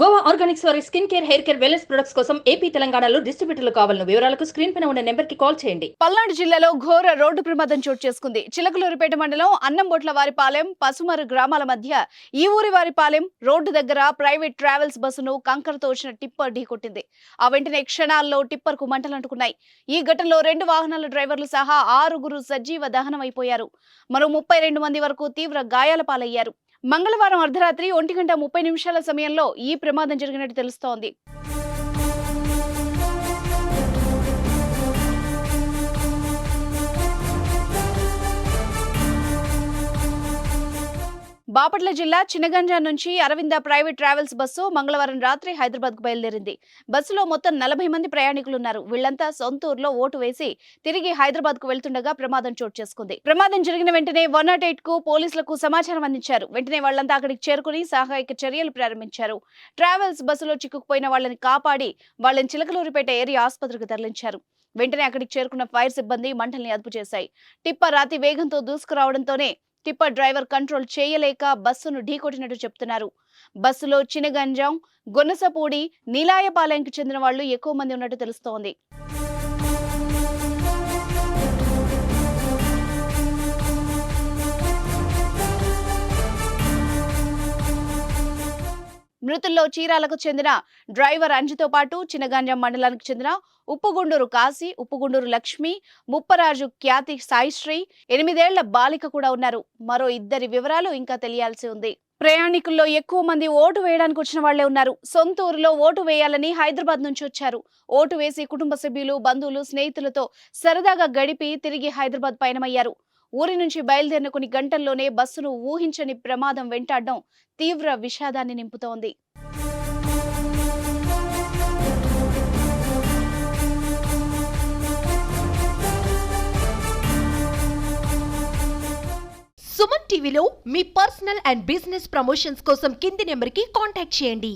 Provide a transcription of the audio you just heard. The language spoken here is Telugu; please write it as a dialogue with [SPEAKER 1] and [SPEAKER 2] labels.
[SPEAKER 1] గోవా ఆర్గానిక్స్ వారి skin care hair care wellness products కోసం ఏపీ తెలంగాణలో డిస్ట్రిబ్యూటర్లు కావాలను వివరాలకు స్క్రీన్ పైన ఉన్న నెంబర్కి కాల్ చేయండి.
[SPEAKER 2] పల్నాడు జిల్లాలో ఘోర రోడ్డు ప్రమాదం చోటు చేసుకుంది. చిలకలూరిపేట మండలం అన్నంబొట్ల వారిపాలెం పసుమరు గ్రామాల మధ్య ఈ ఊరి వారిపాలెం రోడ్డు దగ్గర ప్రైవేట్ ట్రావెల్స్ బస్సును కంకరతో వచ్చిన టిప్పర్ ఢీకొట్టింది. ఆ వెంటనే క్షణాల్లో టిప్పర్కు మంటలంటుకున్నాయి ఈ ఘటనలో రెండు వాహనాల డ్రైవర్లు సహా ఆరుగురు సజీవ దహనం అయిపోయారు మరో ముప్పై రెండు మంది వరకు తీవ్ర గాయాల పాలయ్యారు. మంగళవారం అర్ధరాత్రి ఒంటి గంట ముప్పై నిమిషాల సమయంలో ఈ ప్రమాదం జరిగినట్టు తెలుస్తోంది. బాపట్ల జిల్లా చినగంజా నుంచి అరవింద ప్రైవేట్ ట్రావెల్స్ బస్సు మంగళవారం రాత్రి హైదరాబాద్కు బయలుదేరింది. బస్సులో మొత్తం నలభై మంది ప్రయాణికులు ఉన్నారు వీళ్ళంతా సొంత ఊర్లో ఓటు వేసి తిరిగి హైదరాబాద్కు వెళ్తుండగా ప్రమాదం చోటు చేసుకుంది. ప్రమాదం జరిగిన వెంటనే వన్ నాట్ ఎయిట్కు పోలీసులకు సమాచారం అందించారు. వెంటనే వాళ్ళంతా అక్కడికి చేరుకుని సహాయక చర్యలు ప్రారంభించారు. ట్రావెల్స్ బస్సులో చిక్కుకుపోయిన వాళ్ళని కాపాడి వాళ్ళని చిలకలూరిపేట ఏరియా ఆసుపత్రికి తరలించారు. వెంటనే అక్కడికి చేరుకున్న ఫైర్ సిబ్బంది మంటల్ని అదుపు చేశాయి టిప్పర్ రాతి వేగంతో దూసుకురావడంతోనే టిప్పర్ డ్రైవర్ కంట్రోల్ చేయలేక బస్సును ఢీకొట్టినట్టు చెప్తున్నారు. బస్సులో చినగంజాం గొన్నసపూడి నీలాయపాలెంకి చెందిన వాళ్ళు ఎక్కువ మంది ఉన్నట్టు తెలుస్తోంది. మృతుల్లో చీరాలకు చెందిన డ్రైవర్ అంజుతో పాటు చినగంజాం మండలానికి చెందిన ఉప్పుగుండూరు కాశీ ఉప్పుగుండూరు లక్ష్మి ముప్పరాజు ఖ్యాతి సాయిశ్రీ ఎనిమిదేళ్ళ బాలిక కూడా ఉన్నారు. మరో ఇద్దరి వివరాలు ఇంకా తెలియాల్సి ఉంది. ప్రయాణికుల్లో ఎక్కువ మంది ఓటు వేయడానికి వచ్చిన వాళ్ళే ఉన్నారు. సొంత ఊరిలో ఓటు వేయాలని హైదరాబాద్ నుంచి వచ్చారు. ఓటు వేసి కుటుంబ సభ్యులు బంధువులు స్నేహితులతో సరదాగా గడిపి తిరిగి హైదరాబాద్ పయనమయ్యారు. ఊరి నుంచి బయలుదేరిన కొన్ని గంటల్లోనే బస్సును ఊహించని ప్రమాదం వెంటాడడం తీవ్ర విషాదాన్ని నింపుతోంది.
[SPEAKER 3] సుమన్ టీవీలో మీ పర్సనల్ అండ్ బిజినెస్ ప్రమోషన్స్ కోసం కింది నెంబర్కి కాంటాక్ట్ చేయండి.